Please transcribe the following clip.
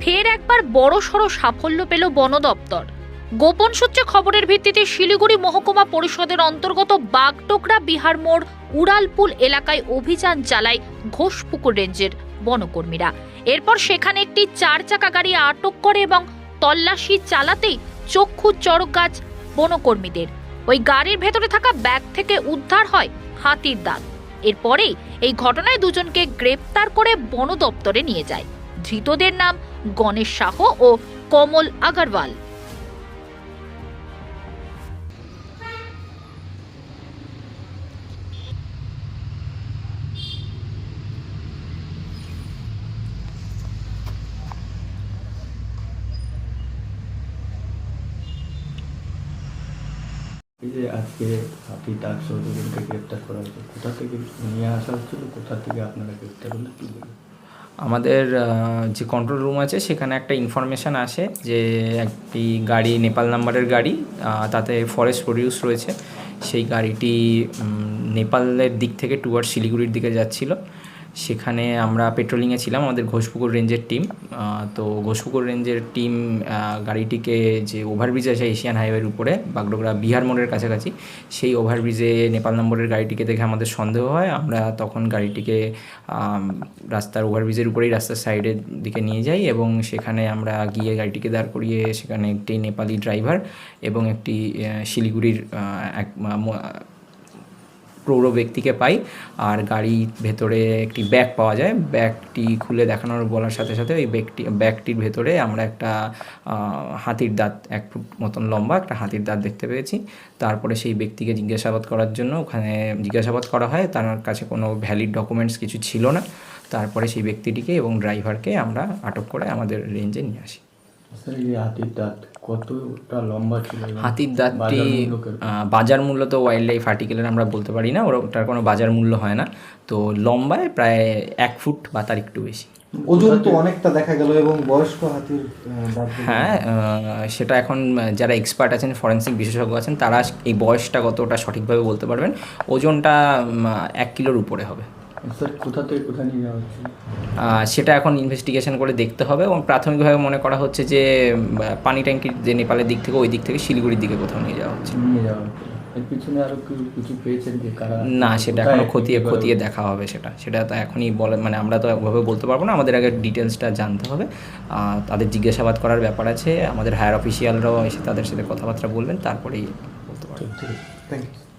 ফের একবার বড় বড়সড় সাফল্য পেল বন দপ্তর। গোপন সূত্রে খবরের ভিত্তিতে শিলিগুড়ি মহকুমা পরিষদের অন্তর্গত বাগটোকরা বিহার মোড় উড়ালপুল এলাকায় অভিযান চালায় ঘোষপুকুর রেঞ্জের বনকর্মীরা। এরপর সেখানে একটি চার চাকা গাড়ি আটক করে এবং তল্লাশি চালাতেই চক্ষু চড়ক গাছ বনকর্মীদের। ওই গাড়ির ভেতরে থাকা ব্যাগ থেকে উদ্ধার হয় হাতির দাঁত। এরপরেই এই ঘটনায় দুজনকে গ্রেপ্তার করে বন দপ্তরে নিয়ে যায়। ধৃতদের নাম গণেশ সাহ ও কমল আগারওয়াল। আজকে হাতি ডাক সহযোগীকে গ্রেপ্তার করা হয়েছে কোথা থেকে নিয়ে আসা হচ্ছিল? কোথা থেকে আপনারা গ্রেপ্তার করলে কি বলবেন আমাদের যে কন্ট্রোল রুম আছে, সেখানে একটা ইনফরমেশান আসে যে একটি গাড়ি নেপাল নাম্বারের গাড়ি তাতে ফরেস্ট প্রডিউস রয়েছে। সেই গাড়িটি নেপালের দিক থেকে টুয়ার্ড শিলিগুড়ির দিকে যাচ্ছিল। সেখানে আমরা পেট্রোলিংয়ে ছিলাম, আমাদের ঘোষপুকুর রেঞ্জের টিম তো ঘোষপুকুর রেঞ্জের টিম গাড়িটিকে যে ওভারব্রিজ আছে এশিয়ান হাইওয়ের উপরে, বাগডোগরা বিহার মোড়ের কাছাকাছি, সেই ওভারব্রিজে নেপাল নম্বরের গাড়িটিকে দেখে আমাদের সন্দেহ হয়। আমরা তখন গাড়িটিকে রাস্তার ওভারব্রিজের উপরেই রাস্তার সাইডের দিকে নিয়ে যাই এবং সেখানে আমরা গিয়ে গাড়িটিকে দাঁড় করিয়ে সেখানে একটি নেপালি ড্রাইভার এবং একটি শিলিগুড়ির এক প্রৌঢ় ব্যক্তিকে পাই। আর গাড়ির ভেতরে একটি ব্যাগ পাওয়া যায়। ব্যাগটি খুলে দেখানোর বলার সাথে সাথে ওই ব্যাগটি ব্যাগটির ভেতরে আমরা একটা হাতির দাঁত এক ফুট মতন লম্বা একটা হাতির দাঁত দেখতে পেয়েছি। তারপরে সেই ব্যক্তিকে জিজ্ঞাসাবাদ করার জন্য ওখানে জিজ্ঞাসাবাদ করা হয়। তার কাছে কোনো ভ্যালিড ডকুমেন্টস কিছু ছিল না। তারপরে সেই ব্যক্তিটিকে এবং ড্রাইভারকে আমরা আটক করে আমাদের রেঞ্জে নিয়ে আসি। হাতির দাঁত কতটা লম্বা ছিল হাতির দাঁতটি বাজার মূল্য তো ওয়াইল্ড লাইফ আর্টিকেলের আমরা বলতে পারি না ওর ওটার কোনো বাজার মূল্য হয় না। তো লম্বায় প্রায় এক ফুট বা তার একটু বেশি। ওজন তো অনেকটা দেখা গেল এবং বয়স্ক হাতির হ্যাঁ আহ, সেটা এখন যারা এক্সপার্ট আছেন ফরেন্সিক বিশেষজ্ঞ আছেন তারা এই বয়সটা কতটা সঠিকভাবে বলতে পারবেন? ওজনটা এক কিলোর উপরে হবে। কোথা থেকে কোথায় নিয়ে যাওয়া হচ্ছে? সেটা এখন ইনভেস্টিগেশন করে দেখতে হবে এবং প্রাথমিকভাবে মনে করা হচ্ছে যে পানি ট্যাঙ্কির যে নেপালের দিক থেকে ওই দিক থেকে শিলিগুড়ির দিকে কোথাও নিয়ে যাওয়া হচ্ছে। নিয়ে যাওয়া হচ্ছে। এর পিছনে আরও কিছু পেয়েছেন যে কারা? না সেটা এখনও খতিয়ে খতিয়ে দেখা হবে সেটা। সেটা তো এখনই বলে মানে আমরা তো ওভাবে বলতে পারব না আমাদের আগে ডিটেলসটা জানতে হবে। তাদের জিজ্ঞাসাবাদ করার ব্যাপার আছে আমাদের হায়ার অফিসিয়ালরাও এসে তাদের সাথে কথাবার্তা বলবেন তারপরেই বলতে পারব। Thank you